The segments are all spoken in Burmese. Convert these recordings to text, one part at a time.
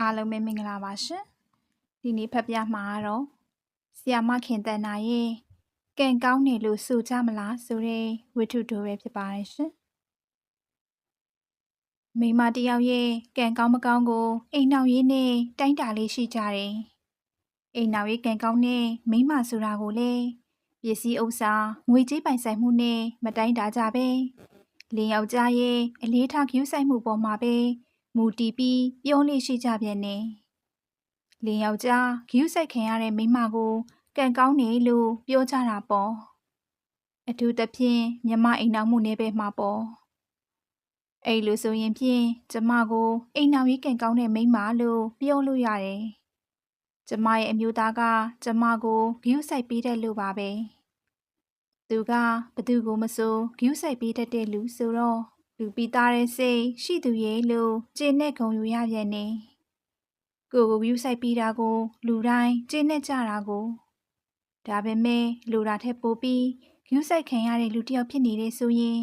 အားလုံးပဲမင်္ဂလာပါရှင်ဒီနေ့ဖတ်ပြမှာကတော့ဆီယာမခင်တန်နာရဲ့ကံကောင်းတယ်လို့ဆိုကြမလားဆိုတဲ့ဝတ္ထုတိုပဲဖြစ်ပါတယ်ရှင်မိမတယောက်ရဲ့ကံကောင်းမကောင်းကိုအိမ်နောက်ရေးနဲ့တိုင်းတာလေးရှိကြတယ်အိမ်နောက်ရေးကံကောင်းတဲ့မိမဆိုတာကိုလေပစ္စည်းဥစ္စာငွေကြေးပိုင်ဆိုင်မှုနဲ့မတိုင်းတာကြပဲလင်းယောက်ျားရဲ့အလေးထားကျူးဆိုင်မှုပေါ်မှာပဲ မူတည်ပြီးပြောလေးရှိကြပြန်နေ။လင်ယောက်ျားဂယူးဆိုင်ခံရတဲ့မိန်းမကိုကံကောင်းနေလို့ပြောကြတာပေါ့။အထူးသဖြင့်မြမအိမ်နောက်မှုနေပဲမှာပေါ့။အဲ့လိုဆိုရင်ဖြင့်ကျမကိုအိမ်နောက်ရေးကံကောင်းတဲ့မိန်းမလို့ပြောလို့ရတယ်။ကျမရဲ့အမျိုးသားကကျမကိုဂယူးဆိုင်ပေးတဲ့လူပါပဲ။သူကဘသူကိုမဆိုဂယူးဆိုင်ပေးတတ်တဲ့လူဆိုတော့ လူပြီးသားတဲ့စိတ်ရှိသူရဲ့လို့ကျင့်နဲ့ဂုံယူရပြန်နေကိုကိုယူဆိုင်ပြီးတာကို လူတိုင်းကျင့်နဲ့ကြတာကိုဒါပေမဲ့လူတာထက်ပိုပြီးယူဆိုင်ခံရတဲ့လူတစ်ယောက်ဖြစ်နေတဲ့ဆိုရင်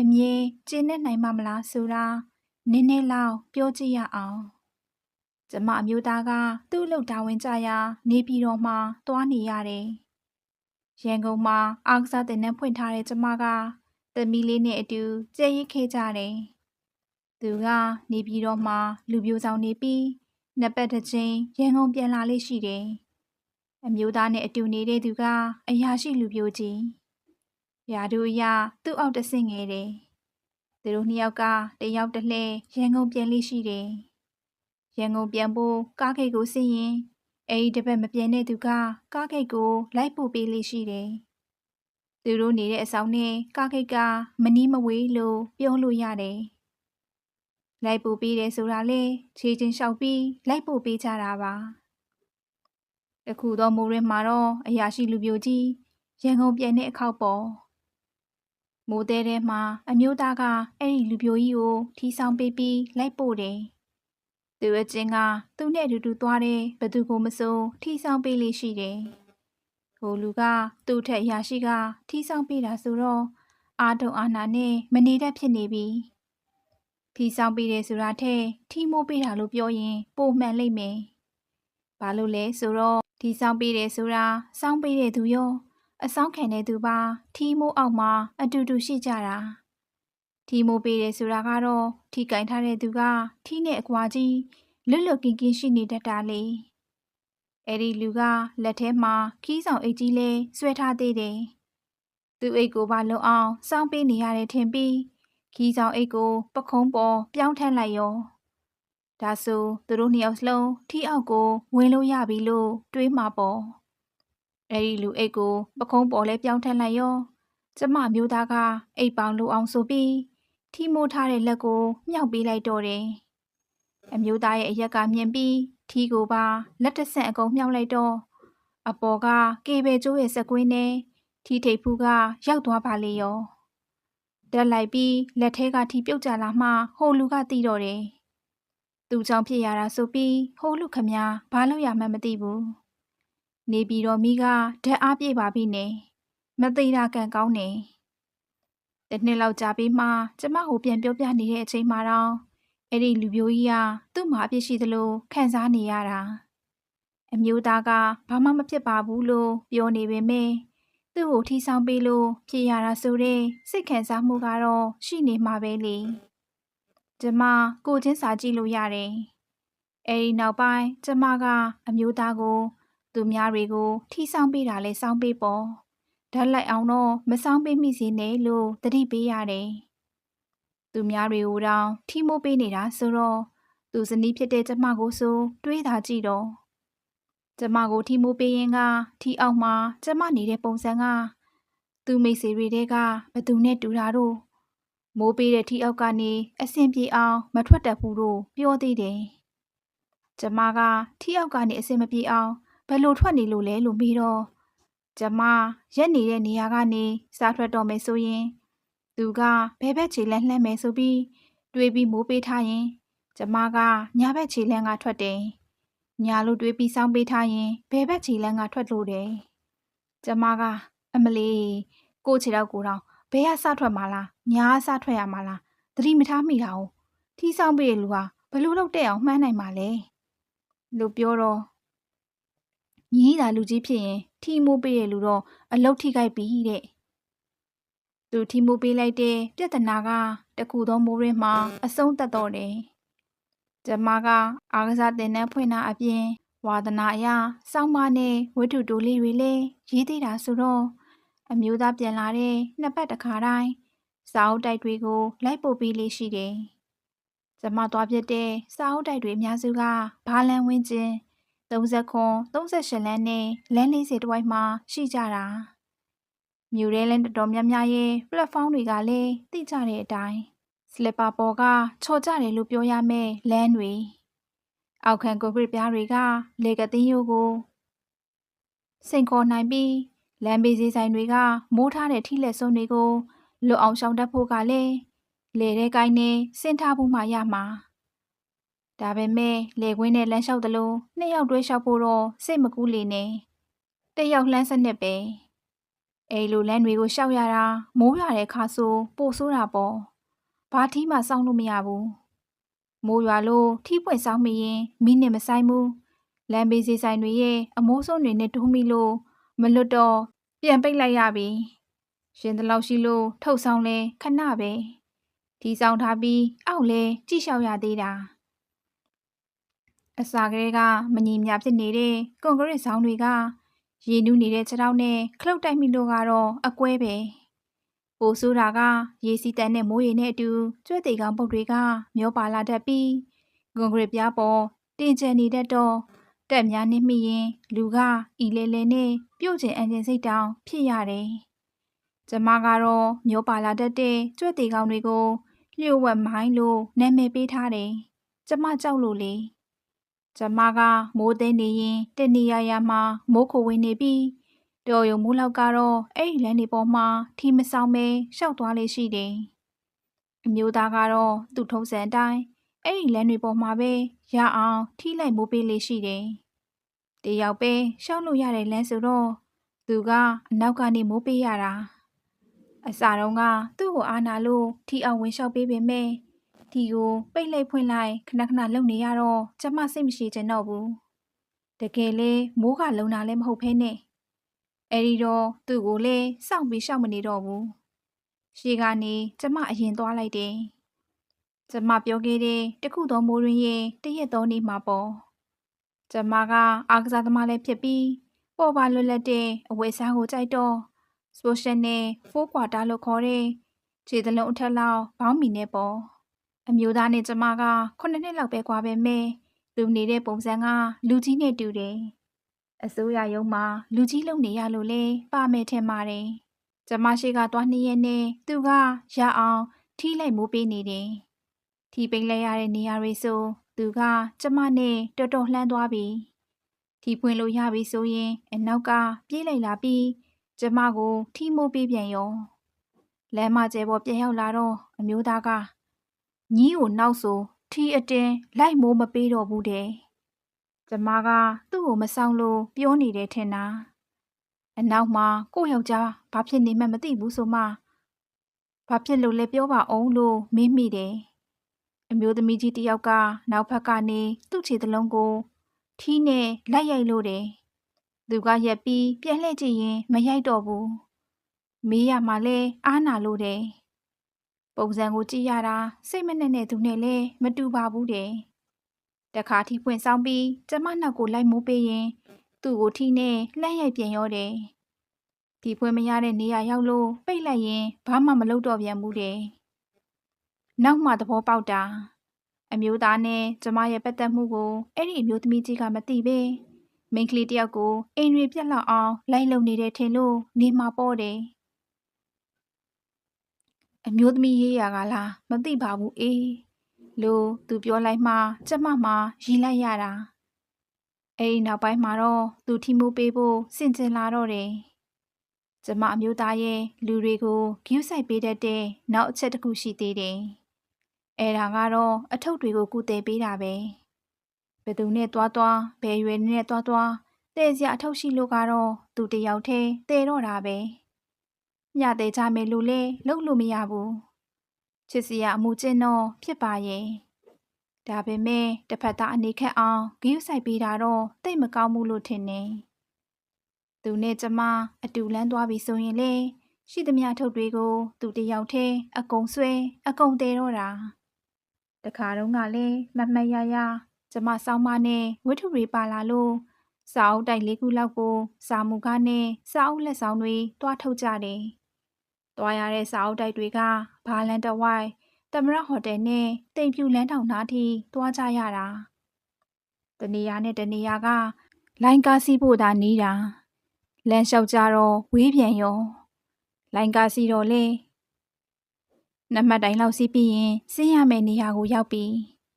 အမြဲကျင့်နဲ့နိုင်မှာမလားဆိုတာနည်းနည်းလောက်ပြောကြည့်ရအောင်ကျမအမျိုးသားကသူ့လောက်တာဝန်ကြရာ နေပြည်တော်မှာတွားနေရတယ်ရန်ကုန်မှာအားကစားတင်နှံဖွင့်ထားတဲ့ကျမက သမီးလေးနဲ့အတူကြဲရိတ်ခဲ့ကြတယ်။သူကနေပြီးတော့မှလူပြိုဆောင်နေပြီးနှစ်ပတ်တစ်ချိန်ရန်ကုန်ပြန်လာလေးရှိတယ်။အမျိုးသားနဲ့အတူနေတဲ့သူကအရာရှိလူပြိုကြီး။ရာတို့ရသူ့အောက်တဆင့်ငယ်တယ်။သူတို့နှစ်ယောက်ကတယောက်တစ်လှဲရန်ကုန်ပြန်လေးရှိတယ်။ရန်ကုန်ပြန်ဖို့ကားဂိတ်ကိုဆင်းရင်အဲဒီတစ်ပတ်မပြန်တဲ့သူကကားဂိတ်ကိုလိုက်ပို့ပေးလေးရှိတယ်။ သူတို့နေတဲ့အဆောင်နဲ့ကားခိတ်ကမနီးမဝေးလို့ပြောလို့ရတယ်။လိုက်ပို့ပေးတယ်ဆိုတာလေခြေချင်းလျှောက်ပြီးလိုက်ပို့ပေးကြတာပါ။တခုသောမိုးရင်းမှာတော့အရာရှိလူပြိုကြီးရန်ကုန်ပြန်တဲ့အခောက်ပေါ်မိုးတဲထဲမှာအမျိုးသားကအဲ့ဒီလူပြိုကြီးကိုထီဆောင်ပေးပြီးလိုက်ပို့တယ်။သူအချင်းကသူ့နဲ့အတူတူသွားတဲ့ဘသူကိုမစိုးထီဆောင်ပေးလေးရှိတယ်။ ဟိုလူကသူ့ထက်ရာရှိက ထီးဆောင်ပေးတာဆိုတော့အာတုံအာနာနဲ့မနေတတ်ဖြစ်နေပြီထီးဆောင်ပေးတယ်ဆိုတာထက်ထီးမိုးပေးတာလို့ပြောရင်ပိုမှန်လိမ့်မယ်ဘာလို့လဲဆိုတော့ထီးဆောင်ပေးတယ်ဆိုတာစောင်းပေးတဲ့သူရောအဆောင်ခံတဲ့သူပါထီးမိုးအောက်မှာအတူတူရှိကြတာထီးမိုးပေးတယ်ဆိုတာကတော့ထီးကင်ထားတဲ့သူကထီးနဲ့အကွာကြီးလွတ်လွတ်ကင်းကင်းရှိနေတတ်တာလေ အဲ့ဒီလူကလက်ထဲမှာခီးဆောင်အိတ်ကြီးလေးဆွဲထားသေးတယ်။သူ့အိတ်ကိုပါလုံအောင်စောင်းပေးနေရတယ်ထင်ပြီးခီးဆောင်အိတ်ကို ပခုံးပေါ်ပြောင်းထည့်လိုက်ရော။ဒါဆိုသူတို့နှစ်ယောက်စလုံးထီးအောက်ကိုဝင်လို့ရပြီလို့တွေးမှာပေါ့။အဲ့ဒီလူအိတ်ကို ပခုံးပေါ်လဲပြောင်းထည့်လိုက်ရော။ကျမမျိုးသားကအိတ်ပေါင်လို့အောင်ဆိုပြီးထီးမိုးထားတဲ့လက်ကိုမြောက်ပေးလိုက်တော့တယ်။အမျိုးသားရဲ့အရက်ကမြင်ပြီး ထီကိုပါလက်တဆင့်အကုန်မြှောက်လိုက်တော့အပေါ်ကကေဘဲကျိုးရဲ့စကွင်းနဲ့ထီထိပ်ဖူးကရောက်သွားပါလေရောတက်လိုက်ပြီးလက်ထဲကထီပြုတ်ကြလာမှဟိုလူကတီးတော့တယ်သူကြောင့်ဖြစ်ရတာဆိုပြီးဟိုလူခမဘာလို့ရမှန်းမသိဘူးနေပြီးတော့မိကဓာတ်အားပြေပါပြီနေမသိတာကံကောင်းနေတနှစ်လောက်ကြာပြီးမှကျမဟိုပြန်ပြောပြနေတဲ့အချိန်မှာတော့ အဲ့ဒီလူမျိုးကြီးကသူ့မှာအပြစ်ရှိသလိုခံစားနေရတာအမျိုးသားကဘာမှမဖြစ်ပါဘူးလို့ပြောနေပေမဲ့သူ့ကိုထီဆောင်ပေးလို့ဖြစ်ရတာဆိုတဲ့စိတ်ခံစားမှုကတော့ရှိနေမှာပဲလေကျမကိုချင်းစာကြည့်လို့ရတယ်အဲ့ဒီနောက်ပိုင်းကျမကအမျိုးသားကို သူများတွေကိုထီဆောင်ပေးတာလဲစောင်းပေးပေါ့ဓာတ်လိုက်အောင်တော့မဆောင်ပေးမိစေနဲ့လို့တတိပေးရတယ် သူများတွေကိုတောင်ထီမိုးပေးနေတာဆိုတော့သူဇနီးဖြစ်တဲ့ကျမကိုဆိုတွေးတာကြည့်တော့ကျမကိုထီမိုးပေးရင်ကထီအောက်မှာကျမနေတဲ့ပုံစံကသူမိတ်ဆွေတွေတဲကဘသူနဲ့တူတာတို့မိုးပေးတဲ့ထီအောက်ကနေအဆင်ပြေအောင်မထွက်တတ်ဘူးလို့ပြောသေးတယ်ကျမကထီအောက်ကနေအဆင်မပြေအောင်ဘယ်လိုထွက်နေလို့လဲလို့မေးတော့ကျမရက်နေတဲ့နေရာကနေစားထွက်တော့မယ်ဆိုရင် သူကဘဲဘက်ခြေလန်းလှမ်းမယ်ဆိုပြီးတွေးပြီးမိုးပေးထားရင် ကျမကညာဘက်ခြေလန်းကထွက်တယ်။ညာလို့တွေးပြီးစောင်းပေးထားရင်ဘဲဘက်ခြေလန်းကထွက်လို့တယ်။ကျမကအမလီကိုခြေတော့ကိုတော့ဘဲကစထွက်မှာလားညာစထွက်ရမှာလားသတိမထားမိတာ哦ထီးဆောင်ပေးတဲ့လူဟာဘလို့လောက်တဲ့အောင်မှန်းနိုင်မှာလဲလို့ပြောတော့ညီးသာလူကြီးဖြစ်ရင်ထီမိုးပေးရလူတော့အလုတ်ထိခိုက်ပြီတဲ့ သူထီမိုးပေးလိုက်တဲ့ပြဿနာကတခုသောမိုးရင်းမှာအဆုံးသက်တော့တယ်ကျမကအားကစားတင်တဲ့ဖွင့်တာအပြင်ဝါသနာအရစောင်းမနဲ့ဝတ္ထုတိုးလေးတွေလည်းရေးသေးတာဆိုတော့အမျိုးသားပြန်လာတဲ့နှစ်ပတ်တစ်ခါတိုင်းစာအုပ်တိုက်တွေကိုလိုက်ပို့ပေးလေးရှိတယ်။ကျမသွားပြတဲ့စာအုပ်တိုက်တွေအများစုကဘာလန်ဝင်းကျင်39 38လမ်းနဲ့လမ်း40တဝိုက်မှာရှိကြတာ။ မြို့ရဲလန်းတော်တော်များများရဲ့ platform တွေကလည်းသိကြတဲ့အတိုင်းစလစ်ပါပေါ်ကချော်ကြတယ်လို့ပြောရမယ်လမ်းတွေအောက်ခံကိုဗစ်ပြားတွေကလေကသိန်းရိုးကိုစိန်ခေါ်နိုင်ပြီးလမ်းဘေးစည်းဆိုင်တွေကမိုးထားတဲ့ထိလက်စုံတွေကိုလွတ်အောင်ရှောင်တတ်ဖို့ကလည်းလေတဲ့ကိုင်းနဲ့ဆင်းထားဖို့မှရမှာဒါပေမဲ့လေကွင်းနဲ့လမ်းလျှောက်သလိုနှစ်ယောက်တွဲလျှောက်ဖို့တော့စိတ်မကူးလေနဲ့တစ်ယောက်လှမ်းစနစ်ပဲ အဲလိုလမ်းတွေကိုရှောက်ရတာမိုးရတဲ့ခါဆိုပို့ဆိုးတာပေါ့ဘာထီးမှစောင့်လို့မရဘူးမိုးရွာလို့ထီးပွင့်စောင်းမိရင်မိနစ်မဆိုင်ဘူးလမ်းဘေးစီဆိုင်တွေရဲ့အမိုးဆုံးတွေနဲ့တိုးမိလို့မလွတ်တော့ပြန်ပိတ်လိုက်ရပြီရှင်တလောက်ရှိလို့ထုတ်ဆောင်လဲခဏပဲဒီဆောင်ထားပြီးအောက်လဲကြည့်လျှောက်ရသေးတာအစာကလေးကမညီမြဖြစ်နေတဲ့ကွန်ကရစ်ဆောင်တွေက ရေနူးနေတဲ့ခြေထောက်နဲ့ခလုတ်တိုက်မိလို့ကတော့အကွဲပဲပိုဆိုးတာကရေစီတန်နဲ့မိုးရေနဲ့အတူကျွဲတေကောင်ပုတ်တွေကမျောပါလာတတ်ပြီးကွန်ကရစ်ပြားပေါ်တင်ကျန်နေတတ်တော့တက်များနှိမိရင်လူကဤလဲလဲနဲ့ပြုတ်ကျင်အန်ကျင်စိတ်တောင်ဖြစ်ရတယ်။ကျမကတော့မျောပါလာတတ်တဲ့ကျွဲတေကောင်တွေကိုလျှို့ဝှက်မိုင်းလို့နာမည်ပေးထားတယ်။ကျမကြောက်လို့လေ။ ကျမကမိုးသိနေရင်တနေရရမှာမိုးခိုဝင်နေပြီးတော်ရုံမိုးလောက်ကတော့အဲ့ဒီလမ်းတွေပေါ်မှာထီမဆောင်ပဲရှောက်သွားလေရှိတယ်။အမျိုးသားကတော့သူ့ထုံးစံအတိုင်းအဲ့ဒီလမ်းတွေပေါ်မှာပဲရအောင်ထိလိုက်မိုးပေးလေးရှိတယ်။တယောက်ပဲရှောက်လို့ရတဲ့လမ်းဆိုတော့သူကအနောက်ကနေမိုးပေးရတာ။အစာတုန်းကသူ့ကိုအားနာလို့ထီအောင်ဝင်လျှောက်ပေးပေမဲ့ ဒီကိုပိတ်လိုက်ဖွင့်လိုက်ခဏခဏလုံနေရတော့ကျမစိတ်မရှိချင်တော့ဘူး။တကယ်လေမိုးကလုံတာလည်းမဟုတ်ဖ ೇನೆ ။အဲဒီတော့သူ့ကိုလည်းစောင့်ပြီးရှောက်မနေတော့ဘူး။ရှေ့ကနေကျမအရင်သွားလိုက်တယ်။ကျမပြောခဲ့တဲ့တခုသောမိုးရင်းရဲ့တရက်သောနေ့မှာပေါ့ကျမကအားကစားသမားလည်းဖြစ်ပြီးပေါ်ပါလွတ်လပ်တဲ့အဝယ်စားကိုကြိုက်တော့စပိုရှင်နဲ့ဖိုးကွာတာလို့ခေါ်တဲ့ခြေသလုံးအထက်လောက်ဘောင်းမီနဲ့ပေါ့ အမျိုးသားနဲ့ကျမက9နှစ်လောက်ပဲကွာပဲမဲ့သူနေတဲ့ပုံစံကလူကြီးနဲ့တူတယ်အစိုးရရုံးမှာလူကြီးလုံနေရလို့လေပါမယ်ထင်ပါတယ်ကျမရှိကသွားနှစ်ရက်နဲ့သူကရအောင်ထီးလိုက်မိုးပေးနေတယ်ထီပိန်လဲရတဲ့နေရာတွေဆိုသူကကျမနဲ့တော်တော်လှမ်းသွားပြီထီပွင့်လို့ရပြီဆိုရင်အနောက်ကပြေးလိုက်လာပြီးကျမကိုထီမိုးပေးပြန်ရောလမ်းမကျဲပေါ်ပြန်ရောက်လာတော့အမျိုးသားက ညီးကိုနောက်ဆိုထီအတင်းလိုက်မိုးမပေးတော့ဘူးတဲ့ကျမကသူ့ကိုမဆောင်လို့ပြောနေတယ်ထင်တာအနောက်မှာကို့ယောက်ျားဘာဖြစ်နေမှမသိဘူးဆိုမှဘာဖြစ်လို့လဲပြောပါအောင်လို့မေးမိတယ်အမျိုးသမီးကြီးတယောက်ကနောက်ဘက်ကနေသူ့ခြေသလုံးကိုထီးနဲ့လိုက်ရိုက်လို့တယ်။သူကရက်ပြီးပြန်လှည့်ကြည့်ရင်မရိုက်တော့ဘူး။မေးရမှလဲအားနာလို့တယ်။ ပုံစံကိုကြည့်ရတာစိတ်မနဲ့နဲ့သူနဲ့လဲမတူပါဘူးတဲ့။တခါထီးဖွင့်ဆောင်ပြီးကျမနောက်ကိုလိုက်မိုးပေးရင်သူ့ကိုထီးနဲ့လှမ်းရိုက်ပြန်ရောတယ်။ဒီဖွင့်မရတဲ့နေရာရောက်လို့ပိတ်လိုက်ရင်ဘာမှမလုပ်တော့ပြန်ဘူးတဲ့။နောက်မှသဘောပေါက်တာအမျိုးသားနဲ့ကျမရဲ့ပတ်သက်မှုကိုအဲ့ဒီအမျိုးသမီးကြီးကမသိပဲမိန်းကလေးတယောက်ကိုအိမ်တွေပြက်လောက်အောင်လိုက်လုံနေတဲ့ထင်လို့နေမှာပေါ့တယ် အမျိုးသမီးရေးရကလားမသိပါဘူးအေးလို့သူပြောလိုက်မှကျမမှရီလိုက်ရတာအဲ့ဒီနောက်ပိုင်းမှာတော့သူထီမိုးပေးဖို့စင်ကြင်လာတော့တယ်ကျမအမျိုးသားရဲ့လူတွေကိုဂယူးဆိုင်ပေးတတ်တဲ့နောက်အချက်တစ်ခုရှိသေးတယ်အဲဒါကတော့အထုပ်တွေကိုကုသေးပေးတာပဲဘယ်သူနဲ့တွားတွားဘယ်ရွယ်နဲ့တွားတွားတဲ့စရာအထုပ်ရှိလို့ကတော့သူတယောက်တည်းတဲတော့တာပဲ ညတဲ့ကြမယ်လို့လဲလုပ်လို့မရဘူးချစ်စရာအမှုကျင့်တော့ဖြစ်ပါရဲ့ဒါပေမဲ့တစ်ဖက်သားအနေခက်အောင်ဂရုစိုက်ပေးတာတော့တိတ်မကောင်းဘူးလို့ထင်နေသူနဲ့ကျမအတူလန်းသွားပြီဆိုရင်လေရှိသမျှထုတ်တွေကိုသူတယောက်တည်းအကုံဆွဲအကုံတဲတော့တာတခါတုန်းကလည်းမတ်မတ်ရရကျမစောင်းမနဲ့ဝတ္ထုတွေပါလာလို့စာအုပ်တိုက်လေးခုလောက်ကိုစာမူကားနဲ့စာအုပ်လက်ဆောင်တွေတွားထုတ်ကြတယ်။ တွားရတဲ့စာအုပ်တိုက်တွေကဘာလန်တဝိုက်တမရဟိုတယ်နဲ့တိမ်ပြူလန်းထောင်နားထိတွားကြရတာ။တနေရာနဲ့တနေရာကလိုင်းကားစီးဖို့သာနီးတာ။လမ်းလျှောက်ကြတော့ဝေးပြန်ရော။လိုင်းကားစီးတော့လေနံပါတ်တိုင်းလောက်စီးပြီးရင်ဆင်းရမယ့်နေရာကိုရောက်ပြီ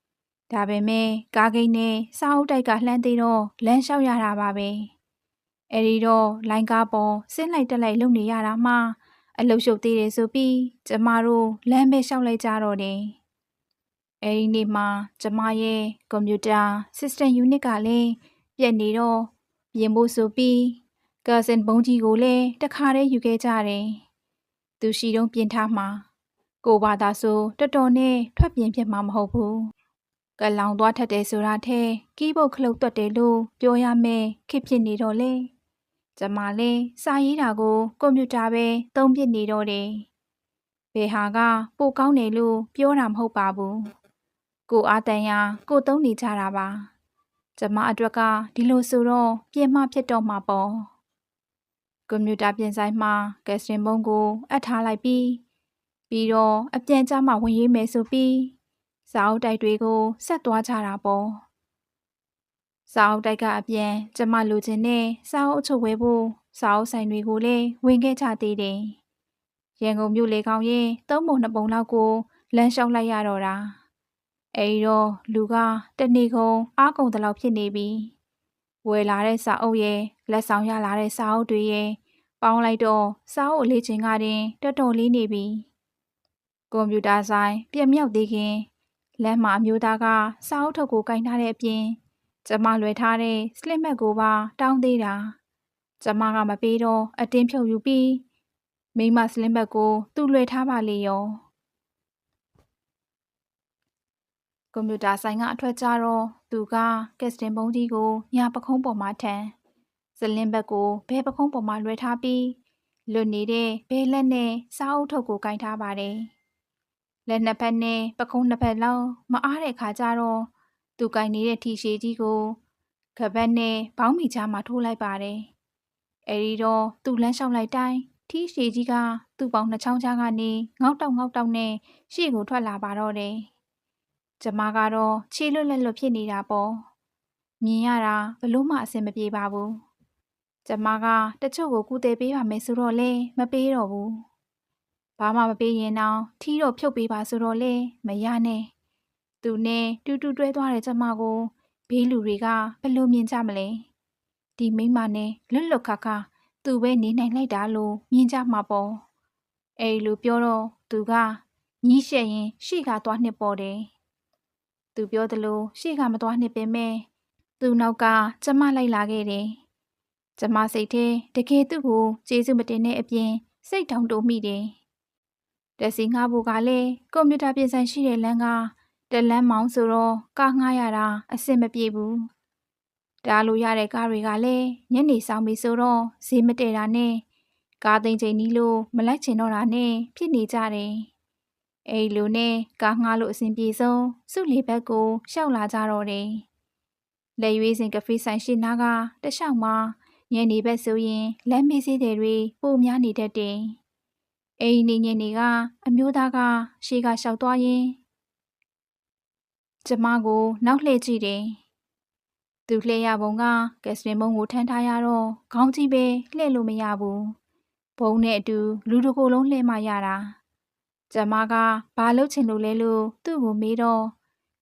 ။ဒါပေမဲ့ကားဂိတ်နဲ့စာအုပ်တိုက်ကလှမ်းသေးတော့လမ်းလျှောက်ရတာပါပဲ။အဲဒီတော့လိုင်းကားပေါ်ဆင်းလိုက်တက်လိုက်လုပ်နေရတာမှ အလုတ်ရှုပ်သေးတယ်ဆိုပြီးကျမတို့လမ်းပဲလျှောက်လိုက်ကြတော့တယ်။အဲဒီနေ့မှာကျမရဲ့ကွန်ပျူတာ system unit ကလည်းပြက်နေတော့ပြင်ဖို့ဆိုပြီးကာစင်ဘုံကြီးကိုလည်းတခါတည်းယူခဲ့ကြတယ်။သူရှိတုံးပြင်ထားမှာကိုဘာသာဆိုတော်တော်နဲ့ထွက်ပြင်ဖြစ်မှာမဟုတ်ဘူး။ကလောင်သွားထက်တယ်ဆိုတာထဲကီးဘုတ်ခလုတ်တွတ်တယ်လို့ပြောရမယ်ခစ်ဖြစ်နေတော့လေ။ ကျမလည်းစာရေးတာကိုကွန်ပျူတာပဲသုံးပြနေတော့တယ်။ဘယ်ဟာကပိုကောင်းတယ်လို့ပြောတာမဟုတ်ပါဘူး။ကိုအားတန်ရာကိုသုံးနေကြတာပါ။ကျမအတွက်ကဒီလိုဆိုတော့ပြင်မဖြစ်တော့မှာပေါ့။ကွန်ပျူတာပြင်ဆိုင်မှာကက်စတင်ပုံးကိုအပ်ထားလိုက်ပြီးပြီးတော့အပြန်ကြမှဝင်ရေးမယ်ဆိုပြီးစာအုပ်တိုက်တွေကိုဆက်သွားကြတာပေါ့ စာအုပ်တိုက်ကအပြန်ကျမလိုချင်တဲ့စာအုပ်အချုပ်ဝဲဖို့စာအုပ်ဆိုင်တွေကိုလည်းဝင်ခဲ့ကြသေးတယ်ရန်ကုန်မြို့လေကောင်ရဲ့သုံးပုံနှစ်ပုံလောက်ကိုလမ်းလျှောက်လိုက်ရတော့တာအဲဒီတော့လူကတနေ့ကုန်အားကုန်တလောက်ဖြစ်နေပြီဝယ်လာတဲ့စာအုပ်ရဲ့လက်ဆောင်ရလာတဲ့စာအုပ်တွေရဲ့ပေါင်းလိုက်တော့စာအုပ်အလေးချင်းကတင်တော်တော်လေးနေပြီကွန်ပျူတာဆိုင်ပြက်မြောက်သေးခင်လမ်းမှာအမျိုးသားကစာအုပ်ထုတ်ကိုကင်ထားတဲ့အပြင် ကျမလွယ်ထားတဲ့စလစ်မက်ကိုပါတောင်းသေးတာကျမကမပေးတော့အတင်းဖြုတ်ယူပြီးမိမစလစ်မက်ကို သူ့လွယ်ထားပါလေရောကွန်ပျူတာဆိုင်ကအထွက်ကြတော့သူကကက်စတင်ပုံးကြီးကိုညာပခုံးပေါ်မှာထန်စလင်ဘက်ကိုဘဲပခုံးပေါ်မှာလွှဲထားပြီးလွတ်နေတဲ့ဘဲလက်နဲ့စားအုပ်ထုပ်ကိုကင်ထားပါတယ်လက်နှစ်ဖက်နဲ့ပခုံးနှစ်ဖက်လုံးမအားတဲ့ခါကျတော့ သူကင်နေတဲ့ထီရှည်ကြီးကိုကပတ်နဲ့ဘောင်းမီချာမှာထိုးလိုက်ပါတယ်အဲဒီတော့သူ့လမ်းလျှောက်လိုက်တိုင်းထီရှည်ကြီးကသူ့ပေါင်နှချောင်းချားကနေငေါက်တောက်ငေါက်တောက်နဲ့ရှေ့ကိုထွက်လာပါတော့တယ်ကျမကတော့ခြေလွတ်လက်လွတ်ဖြစ်နေတာပေါ့မြင်ရတာဘလို့မှအဆင်မပြေပါဘူးကျမကတချို့ကိုကူတယ်ပေးပါမယ်ဆိုတော့လေမပေးတော့ဘူးဘာမှမပေးရင်တော့ထီးတော့ဖြုတ်ပေးပါဆိုတော့လေမရနဲ့ သူနဲ့တူတူတွဲသွားတဲ့ကျမကိုဘေးလူတွေကဘလို့မြင်ကြမလဲဒီမိမနဲ့လွတ်လွတ်ခါခါသူပဲနေနိုင်လိုက်တာလို့မြင်ကြမှာပေါ့အဲ့လိုပြောတော့သူကညီးရှက်ရင်ရှေ့ကသွားနှစ်ပေါ်တယ်သူပြောသလိုရှေ့ကမသွားနှစ်ပင်မဲ့သူနောက်ကကျမလိုက်လာခဲ့တယ်ကျမစိတ်ထဲတကယ်သူ့ကိုကျေးဇူးမတင်တဲ့အပြင်စိတ်တောင်တိုးမိတယ်တက်စီငှားဖို့ကလည်းကွန်ပျူတာပြင်ဆိုင်ရှိတဲ့လမ်းက တလန်းမောင်းဆိုတော့ကားငှားရတာအဆင်မပြေဘူးဒါလိုရတဲ့ကားတွေကလည်းညနေဆောင်ပြီဆိုတော့ဈေးမတည့်တာနဲ့ကားသိမ်းချိန်နီးလို့မလိုက်ချင်တော့တာနဲ့ဖြစ်နေကြတယ်အဲ့လိုနဲ့ကားငှားလို့အဆင်ပြေဆုံးစုလီဘက်ကိုရှောက်လာကြတော့တယ်လက်ရွေးစင်ကဖေးဆိုင်ရှိနားကတလျှောက်မှာညနေဘက်ဆိုရင်လမ်းမေးစေးတွေပိုများနေတတ်တယ်အိမ်နေညနေကအမျိုးသားကရှေးကလျှောက်သွားရင် ကျမကိုနောက်လှည့်ကြည့်တယ်။သူလှည့်ရပုံကကက်စတင်ဘုံကိုထမ်းထားရတော့ခေါင်းကြီးပဲလှည့်လို့မရဘူး။ဘုံနဲ့အတူလူတစ်ကိုယ်လုံးလှည့်မှရတာ။ကျမကဘာလုပ်ချင်လို့လဲလို့သူ့ကိုမေးတော့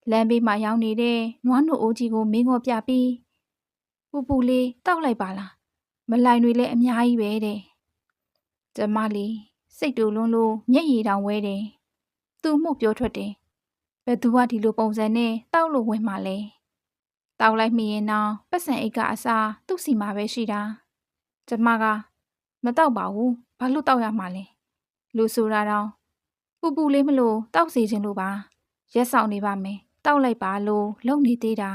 လမ်းဘေးမှာရောက်နေတဲ့နွားနိုအိုးကြီးကိုမင်းငေါ်ပြပြီးပူပူလေးတောက်လိုက်ပါလား။မလိုက်တွေလည်းအများကြီးပဲတဲ့။ကျမလေးစိတ်တူလွန်းလို့မျက်ရည်တောင်ဝဲတယ်။သူမှုပြောထွက်တယ်။ ဘယ်သူကဒီလိုပုံစံနဲ့တောက်လို့ဝင်မှလဲ။တောက်လိုက်မိရင်တော့ပတ်စံအိတ်ကအစားသူ့စီမှာပဲရှိတာ။ကျမကမတောက်ပါဘူး။ဘာလို့တောက်ရမှာလဲ။လူဆိုတာတော့ပူပူလေးမလို့တောက်စီခြင်းလို့ပါ။ရက်ဆောင်နေပါမယ်တောက်လိုက်ပါလို့လုံနေသေးတာ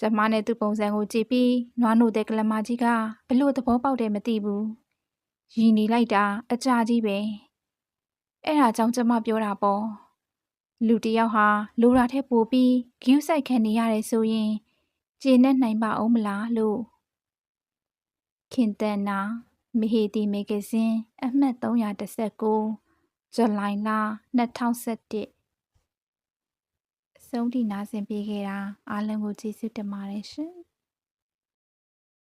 ကျမနဲ့သူ့ပုံစံကိုကြည့်ပြီးနွားနိုတဲ့ကလမကြီးကဘလို့သဘောပေါက်တယ်မသိဘူးရည်နေလိုက်တာအကြာကြီးပဲအဲ့ဒါကြောင့်ကျမပြောတာပေါ့ လူတစ်ယောက်ဟာလိုရာထက်ပိုပြီးဂယူးဆိုင်ခံနေရတယ်ဆိုရင်ကျေနပ်နိုင်ပါအောင်မလားလို့ခင်တန်နာမဟေတီမဂ္ဂဇင်းအမှတ်319ဇူလိုင်လ2017အဆုံးထိနားဆင်ပေးခဲ့တာအားလုံးကိုကျေးဇူးတင်ပါတယ်ရှင်